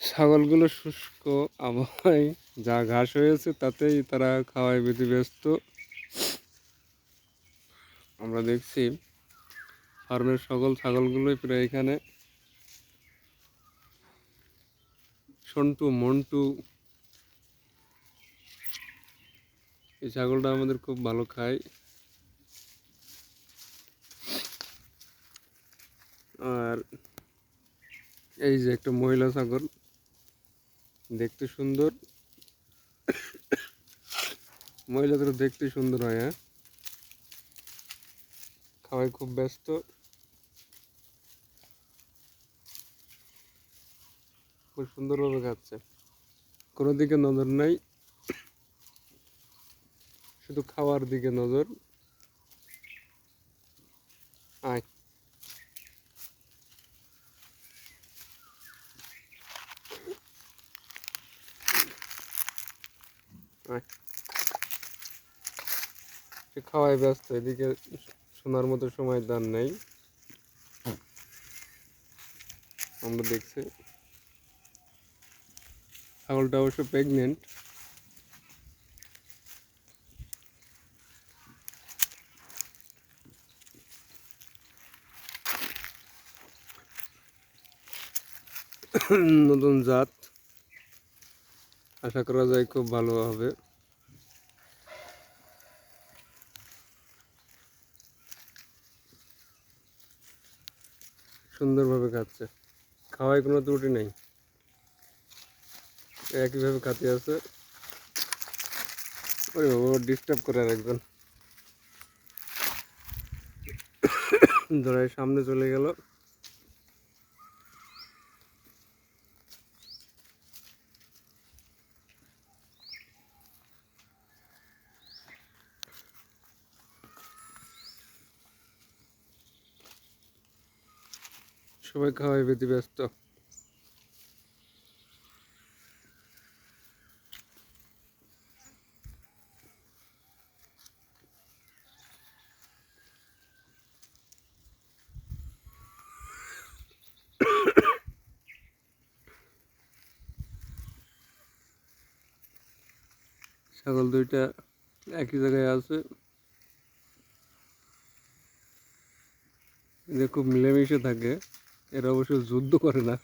ছাগলগুলো শুষ্ক, আবহাওয়ায় যা ঘাস হয়েছে তাতেই তারা খাওয়ায় বেঁধে ব্যস্ত আমরা দেখছি ফার্মের সকল ছাগলগুলোই প্রায় এখানে। সন্টু, মন্টু। এই ছাগলটা আমাদের খুব ভালো খায়। আর এই যে একটা মহিলা ছাগল। দেখতে সুন্দর। মহিলাদের দেখতে সুন্দর হয় হ্যাঁ? খাওয়াই খুব ব্যস্ত। খুব সুন্দরভাবে খাচ্ছে। কোনো দিকে নজর নাই। শুধু খাওয়ার দিকে নজর। আয়। খাওয়াই ব্যস্ত, এদিকে শোনার মতো সময় দান নেই। আমরা দেখছি। ছাগলটা অবশ্য প্রেগনেন্ট নতুন জাত। আশা করা যায় খুব ভালো হবে। সুন্দরভাবে খাচ্ছে। খাওয়ায় কোনো ত্রুটি নেই। একইভাবে খাতে আছে। ডিস্টার্ব করে আর একজন। ধরায় সামনে চলে গেল। সবাই খাওয়াই বেঁধে ব্যস্ত। ছাগল দুইটা একই জায়গায় আছে। এদের খুব মিলেমিশে থাকে। এরা অবশ্য যুদ্ধ করে না।